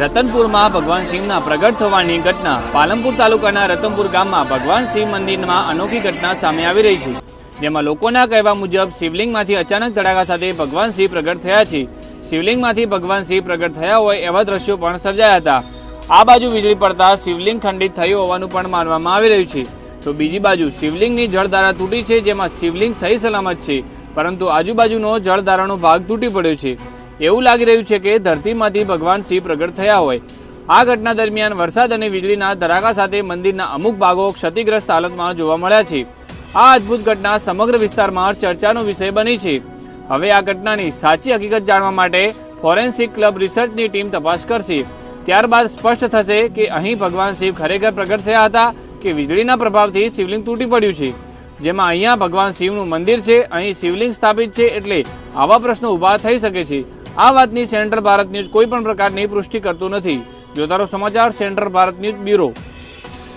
રતનપુરમાં ભગવાન શિવના પ્રગટ થવાની ઘટના પાલનપુર તાલુકાના રતનપુર ગામમાં ભગવાન શિવ મંદિરમાં અનોખી ઘટના સામે આવી રહી છે. જેમાં લોકોના કહેવા મુજબ શિવલિંગમાંથી અચાનક ધડાકા સાથે ભગવાન શિવ પ્રગટ થયા છે. શિવલિંગમાંથી ભગવાન શિવ પ્રગટ થયા હોય એવા દ્રશ્યો પણ સર્જાયા હતા. આ બાજુ વીજળી પડતા શિવલિંગ ખંડિત થયું હોવાનું પણ માનવામાં આવી રહ્યું છે. તો બીજી બાજુ શિવલિંગની જળધારા તૂટી છે, જેમાં શિવલિંગ સહી સલામત છે. પરંતુ આજુબાજુનો જળધારાનો ભાગ તૂટી પડ્યો છે. એવું લાગી રહ્યું છે કે ધરતીમાંથી ભગવાન શિવ પ્રગટ થયા હોય. આ ઘટના દરમિયાન વરસાદ અને વીજળીના ધરાકા સાથે મંદિરના અમુક ભાગો ક્ષતિગ્રસ્ત હાલતમાં જોવા મળ્યા છે. આ અદ્ભુત ઘટના સમગ્ર વિસ્તારમાં ચર્ચાનો વિષય બની છે. હવે આ ઘટનાની સાચી હકીકત જાણવા માટે ફોરેન્સિક ક્લબ રિસર્ચની ટીમ તપાસ કરશે. ત્યારબાદ સ્પષ્ટ થશે કે અહીં ભગવાન શિવ ખરેખર પ્રગટ થયા હતા કે વીજળીના પ્રભાવથી શિવલિંગ તૂટી પડ્યું છે. જેમાં અહીંયા ભગવાન શિવનું મંદિર છે, અહીં શિવલિંગ સ્થાપિત છે એટલે આવા પ્રશ્નો ઊભા થઈ શકે છે. આ વાતની સેન્ટ્રલ ભારત ન્યૂઝ કોઈ પણ પ્રકારની પુષ્ટિ કરતું નથી. જોતારો સમાચાર, સેન્ટ્રલ ભારત ન્યૂઝ બ્યુરો.